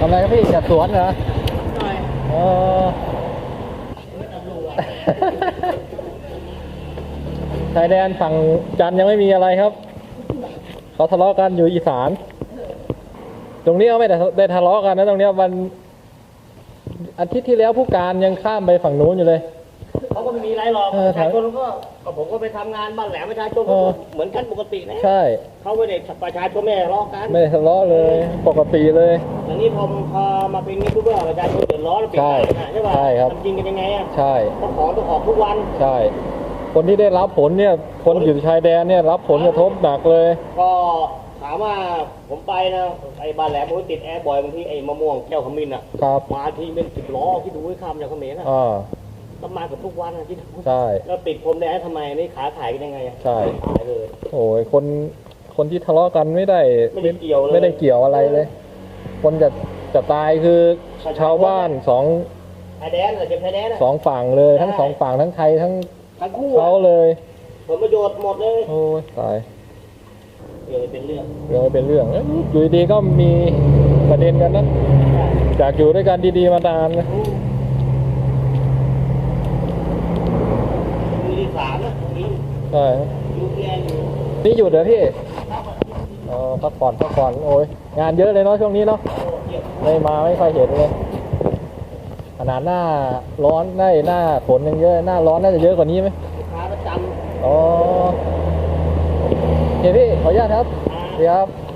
อะไรครับพี่จัดสวนเหรอหน่อยเออเออตำรวจชายแดนฝั่งจันทร์ยังไม่มีอะไรครับเขาทะเลาะกันอยู่อีสาน ตรงนี้เขาไม่ได้ได้ทะเลาะกันนะตรงเนี้ยวันอาทิตย์ที่แล้วผู้การยังข้ามไปฝั่งนู้นอยู่เลย เขาก็ไม่มีอะไรหรอกเออประชาชนก็ก็ผมก็ไปทำงานบ้านแหลมประชาชนเอก็อเหมือนกันปกตินะใช่ เขาไม่ได้ประชาชนไม่ได้ทะเลาะกันไม่ได้ทะเลาะเลยปกติเลยแต่นี่พอพอมาเป็นยูทูบเบอร์ประชาชนเดือดร้อนแล้วเปลี่ยนใช่ใจนะใช่ป่ะใช่ครับ ทำจริงกันยังไงอะใช่เพราะของต้องออกทุกวันใช่ คนที่ได้รับผลเนี่ยคนอยู่ชายแดนเนี่ยรับผลกระทบหนักเลย ก็ถามว่าผมไปนะไอ้บ้านแหลมผมติดแอร์บ่อยบางทีไอ้มะม่วงแก้วขมิ้นอะครับ มาทีเป็นสิบล้อที่ดูให้ข้ามจากเขมรอะ อ่า ต้องมาเกับทุกวันอะที่ดูใช่ แล้วติดพรมแดงทำไมนี่ขาขายกันยังไงอะใช่ตายเลย โอ้ยคนคนที่ทะเลาะกันไม่ได้ไม่ได้เกี่ยวเลยไม่ได้เกี่ยวอะไรเลย คนจะจะตายคือชาวบ้านสองชายแดนเหรอเจ็บชายแดนอะสองฝั่งเลย ทั้งสองฝั่งทั้งไทยทั้งทั้งคู่เขาอะเลย ผลประโยชน์หมดเลยโอ้ยตายเดี๋ยวเป็นเรื่องเรื่องไม่เป็นเรื่องเอ้ยอยู่ดีๆก็มีประเด็นกันนะจากอยู่ด้วยกันดีๆมานานนะมือที่สามนะ นี่ใช่ยูเรียนอยู่นี่หยุดเหรอพี่อ๋อพักผ่อนพักผ่อนโอ้ยงานเยอะเลยเนาะช่วงนี้เนาะโอ้เทียบไม่มาไม่ค่อยเห็นเลยขนาดหน้าร้อนได้หน้าฝนยังเยอะหน้าร้อนน่าจะเยอะกว่านี้ไหมลูกค้าประจอ๋อโอเคพี่ขออนุญาตครับำสวัสดีครับ